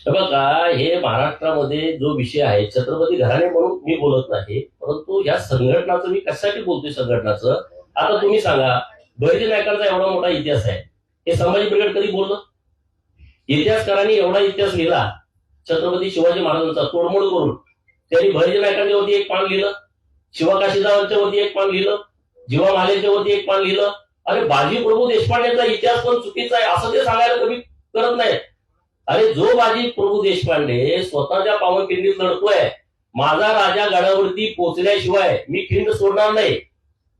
हे बघा हे महाराष्ट्रामध्ये जो विषय आहे छत्रपती घराणे म्हणून मी बोलत नाही परंतु या संघटनाचं मी कशासाठी बोलतोय संघटनाचं? आता तुम्ही सांगा बहिरी नायकांचा एवढा मोठा इतिहास आहे हे संभाजी ब्रिगेड कधी बोललं? इतिहासकारांनी एवढा इतिहास लिहिला छत्रपती शिवाजी महाराजांचा तोडमोड करून त्यांनी बहिरी नायकांच्या वरती एक पान लिहिलं शिवकाशीदारांच्या वरती एक पान लिहिलं जीवा मालेच्या वरती एक पान लिहिलं अरे बाजी प्रभू देशपांडेचा इतिहास पण चुकीचा आहे असं ते सांगायला कमी करत नाही अरे जो बाजी प्रभू देशपांडे स्वतःच्या पावनखिंडीत लढतोय माझा राजा गडावरती पोचल्याशिवाय मी खिंड सोडणार नाही.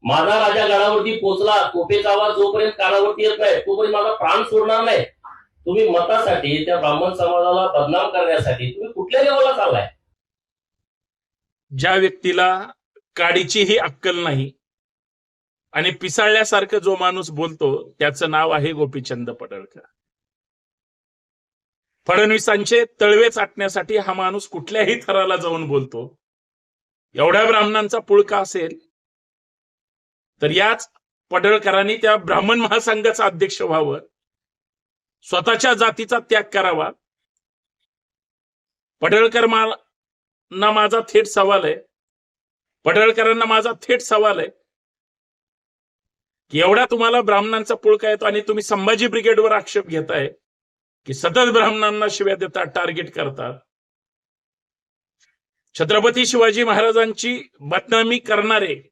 माझा राजा गडावरती पोचला तोफेचा आवाज जोपर्यंत कानावरती येत नाही तोपर्यंत माझा प्राण सोडणार नाही. तुम्ही मतासाठी त्या ब्राह्मण समाजाला बदनाम करण्यासाठी तुम्ही कुठल्या लेवलला चाललाय? ज्या व्यक्तीला काडीचीही अक्कल नाही आणि पिसाळल्यासारखं जो माणूस बोलतो त्याचं नाव आहे गोपीचंद पडळकर. फडणवीसांचे तळवे चाटण्यासाठी हा माणूस कुठल्याही थराला जाऊन बोलतो. एवढ्या ब्राह्मणांचा पुळका असेल तर याच पडळकरांनी त्या ब्राह्मण महासंघाचा अध्यक्ष व्हावं स्वतःच्या जातीचा त्याग करावा. पडळकर मा ना माझा थेट सवाल आहे. पडळकरांना माझा थेट सवाल आहे. की एवढा तुम्हाला ब्राह्मणांचा पुळका येतो आणि तुम्ही संभाजी ब्रिगेडवर आक्षेप घेताय. की सतत ब्राह्मणांना शिव्या देतात टार्गेट करतात. छत्रपती शिवाजी महाराजांची बदनामी करणारे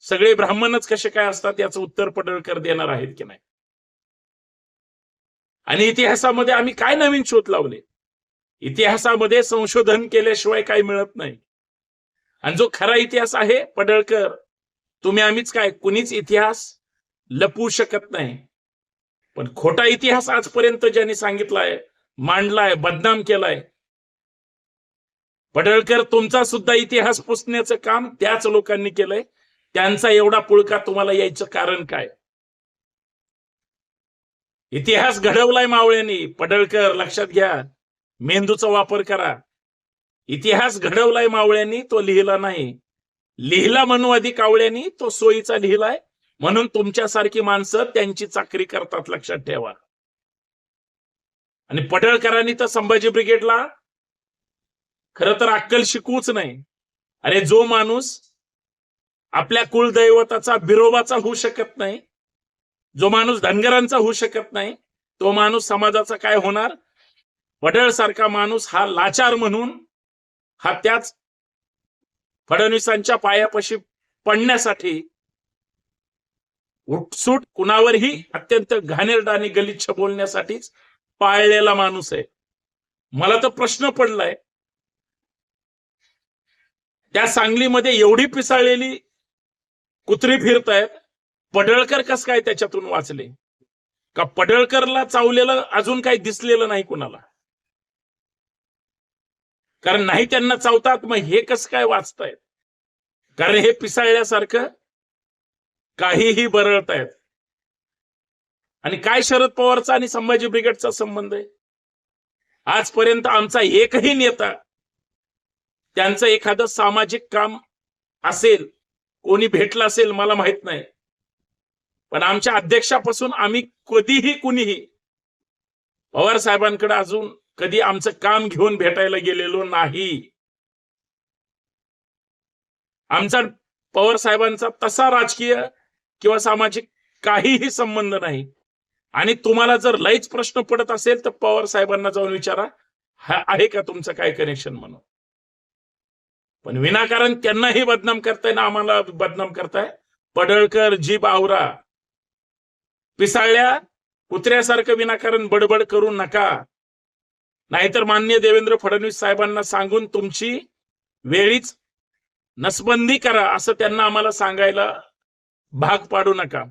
सगळे ब्राह्मणच कसे काय असतात याचं उत्तर पडळकर देणार आहेत की नाही? आणि इतिहासामध्ये आम्ही काय नवीन शोध लावले? इतिहासामध्ये संशोधन केल्याशिवाय काय मिळत नाही. आणि जो खरा इतिहास आहे पडळकर तुम्ही आम्हीच काय कुणीच इतिहास लपवू शकत नाही. पण खोटा इतिहास आजपर्यंत ज्यांनी सांगितलाय मांडलाय बदनाम केलाय. पडळकर तुमचा सुद्धा इतिहास पुसण्याचं काम त्याच लोकांनी केलंय. त्यांचा एवढा पुळका तुम्हाला यायचं कारण काय? इतिहास घडवलाय मावळ्यांनी. पडळकर लक्षात घ्या. मेंदूचा वापर करा. इतिहास घडवलाय मावळ्यांनी तो लिहिला नाही. लिहिला मनुवादी कावळ्यांनी तो सोयीचा लिहिलाय. म्हणून तुमच्यासारखी माणसं त्यांची चाकरी करतात लक्षात ठेवा. आणि पडळकरांनी तर संभाजी ब्रिगेडला खर तर अक्कल शिकवूच नाही. अरे जो माणूस आपल्या कुलदैवताचा बिरोबाचा होऊ शकत नाही जो माणूस धनगरांचा होऊ शकत नाही तो माणूस समाजाचा काय होणार? पडळ सारखा माणूस हा लाचार म्हणून हा त्याच फडणवीसांच्या पायापाशी पडण्यासाठी उठसूट कुणावरही अत्यंत घाणेरडा आणि गलिच्छ बोलण्यासाठीच पाळलेला माणूस आहे. मला तर प्रश्न पडलाय. त्या सांगलीमध्ये एवढी पिसाळलेली कुत्री फिरतायत. पडळकर कस काय त्याच्यातून वाचले? का पडळकरला चावलेलं अजून काही दिसलेलं नाही कुणाला? कारण नाही त्यांना चावतात मग हे कसं काय वाचतायत? कारण हे पिसाळल्यासारखं काहीही बरळतायत आणि काय शरद पवारचा आणि संभाजी ब्रिगेडचा संबंध आहे? आजपर्यंत आमचा एकही नेता त्यांचं एखादं सामाजिक काम असेल कोणी भेटलं असेल मला माहीत नाही. पण आमच्या अध्यक्षापासून आम्ही कधीही कुणीही पवार साहेबांकडे अजून कधी आमचं काम घेऊन भेटायला गेलेलो नाही. आमचा पवार साहेबांचा तसा राजकीय किंवा सामाजिक काहीही संबंध नाही. आणि तुम्हाला जर लईच प्रश्न पडत असेल तर पवार साहेबांना जाऊन विचारा हा आहे का तुमचं काय कनेक्शन म्हणून? पण विनाकारण त्यांनाही बदनाम करताय ना आम्हाला बदनाम करताय? पडळकर जी बावरा पिसाळल्या कुत्र्यासारखं विनाकारण बडबड करू नका. नाहीतर मान्य देवेंद्र फडणवीस साहेबांना सांगून तुमची वेळीच नसबंदी करा असं त्यांना आम्हाला सांगायला भाग पाडू नका.